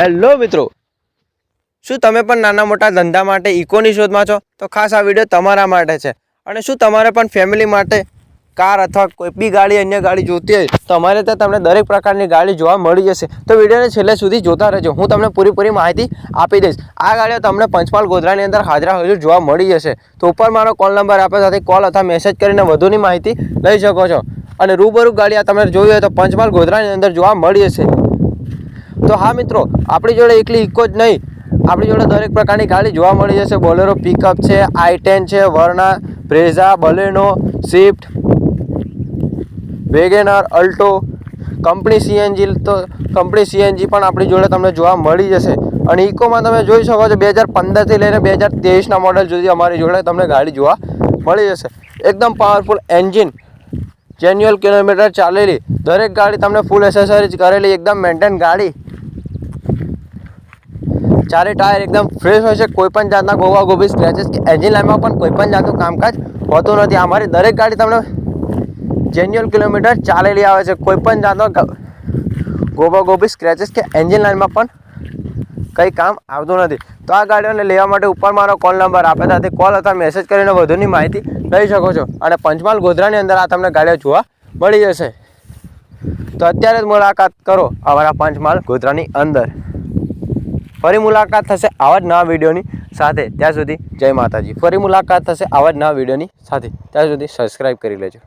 Hello મિત્રો. શું તમે પણ નાના મોટા ધંધા માટે ઇકોની શોધમાં છો? તો ખાસ આ વીડિયો તમારા માટે છે. અને શું તમારે પણ ફેમિલી માટે કાર અથવા કોઈ બી ગાડી, અન્ય ગાડી જોતી હોય, તો અમારે ત્યાં તમને દરેક પ્રકારની ગાડી જોવા મળી જશે. તો વિડીયોને છેલ્લે સુધી જોતા રહેજો. હું તમને પૂરીપૂરી માહિતી આપી દઈશ. આ ગાડીઓ તમને પંચમહાલ ગોધરાની અંદર હાજરા હજુ જોવા મળી જશે. તો ઉપર મારો કોલ નંબર આપે સાથે કોલ અથવા મેસેજ કરીને વધુની માહિતી લઈ શકો છો. અને રૂબરૂ ગાડી આ તમે જોઈ હોય તો પંચમહાલ ગોધરાની અંદર જોવા મળી જશે. તો હા મિત્રો, આપણી જોડે એકલી ઇકો જ નહીં. આપણી જોડે દરેક પ્રકારની ગાડી જોવા મળી જશે. બોલેરો પિકઅપ છે આઈ ટેન છે, Verna, Brezza, Baleno, Swift, WagonR, Alto, company CNG તો કંપની સીએનજી પણ આપણી જોડે તમને જોવા મળી જશે. અને ઇકોમાં તમે જોઈ શકો છો, બે હજાર પંદરથી લઈને બે હજાર તેવીસના મોડલ સુધી અમારી જોડે તમને ગાડી જોવા મળી જશે. એકદમ પાવરફુલ એન્જિન જેન્યુઅલ કિલોમીટર ચાલેલી. દરેક ગાડી તમને ફૂલ એસેસરીઝ કરેલી, એકદમ મેન્ટેન ગાડી. ચારે ટાયર એકદમ ફ્રેશ હોય છે. કોઈ પણ જાતના ગોવા ગોબી સ્ક્રેચેસ કે એન્જિન લાઇનમાં પણ કોઈ પણ જાતનું કામકાજ હોતું નથી. અમારી દરેક ગાડી તમને જેન્યુઅલ કિલોમીટર ચાલેલી આવે છે. કોઈ પણ જાતનો ગ- ગોબા ગોબી સ્ક્રેચેસ કે એન્જિન લાઇનમાં પણ કંઈ કામ આવતું નથી. તો આ ગાડીઓને લેવા માટે ઉપર મારો કોલ નંબર આપે. ત્યાંથી કોલ અથવા મેસેજ કરીને વધુની માહિતી લઈ શકો છો. અને પંચમહાલ ગોધરાની અંદર આ તમને ગાડીઓ જોવા મળી જશે. તો અત્યારે જ મુલાકાત કરો અમારા પંચમહાલ ગોધરાની અંદર. ફરી મુલાકાત થશે આવા જ નવા વિડીયોની સાથે. ત્યાં સુધી જય માતાજી. ફરી મુલાકાત થશે આવા જ નવા વિડીયોની સાથે. ત્યાં સુધી સબસ્ક્રાઈબ કરી લેજો.